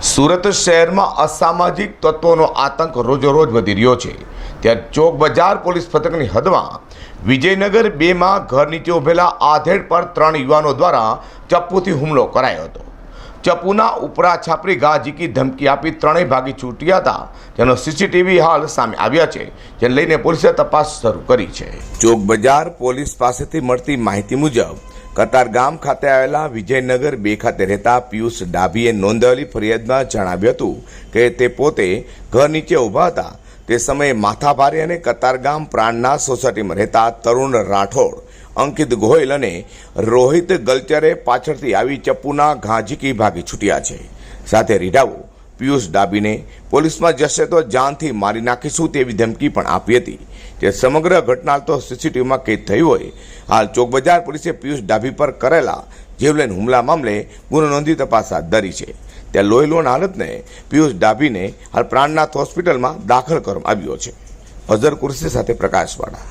સુરત શહેરમાં અસામાજિક તત્વોનો આતંક રોજોરોજ વધી રહ્યો છે. ત્યારે ચોક બજાર પોલીસ પથકની હદમાં વિજયનગર બેમાં ઘર નીચે ઉભેલા આધેડ પર ત્રણ યુવાનો દ્વારા ચપ્પુથી હુમલો કરાયો હતો. ચપ્પુના ઉપરા છાપરી ઘા ઝીકી ધમકી આપી ત્રણેય ભાગી છૂટ્યા હતા. જેનો સીસીટીવી હાલ સામે આવ્યા છે જેને લઈને પોલીસે તપાસ શરૂ કરી છે. ચોક બજાર પોલીસ પાસેથી મળતી માહિતી મુજબ, કતાર ગામ ખાતે આવેલા વિજયનગર બે ખાતે રહેતા પિયુષ ડાભીએ નોંધાવેલી ફરિયાદમાં જણાવ્યું હતું કે તે પોતે ઘર નીચે ઊભા હતા. તે સમયે માથાભારી અને કતારગામ પ્રાણના સોસાયટીમાં રહેતા તરુણ રાઠોડ અંકિત ગોહિલ અને રોહિત ગલચરે પાછળથી આવી ચપ્પુના ઘાંઝીકી ભાગી છૂટ્યા છે. સાથે રીઢાવો પિયુષ ડાબીને પોલીસમાં જશે તો જાનથી મારી નાખીશું તેવી ધમકી પણ આપી હતી. જે સમગ્ર ઘટના તો સીસીટીવીમાં કેદ થઈ હોય. હાલ ચોકબજાર પોલીસે પિયુષ ડાભી પર કરેલા જીવલેન હુમલા મામલે ગુનો નોંધી તપાસ હાથ ધરી છે. ત્યાં લોહીલોણ હાલતને પિયુષ ડાભીને હાલ પ્રાણનાથ હોસ્પિટલમાં દાખલ કરવામાં આવ્યો છે. અઝર કુર્સી સાથે પ્રકાશવાળા.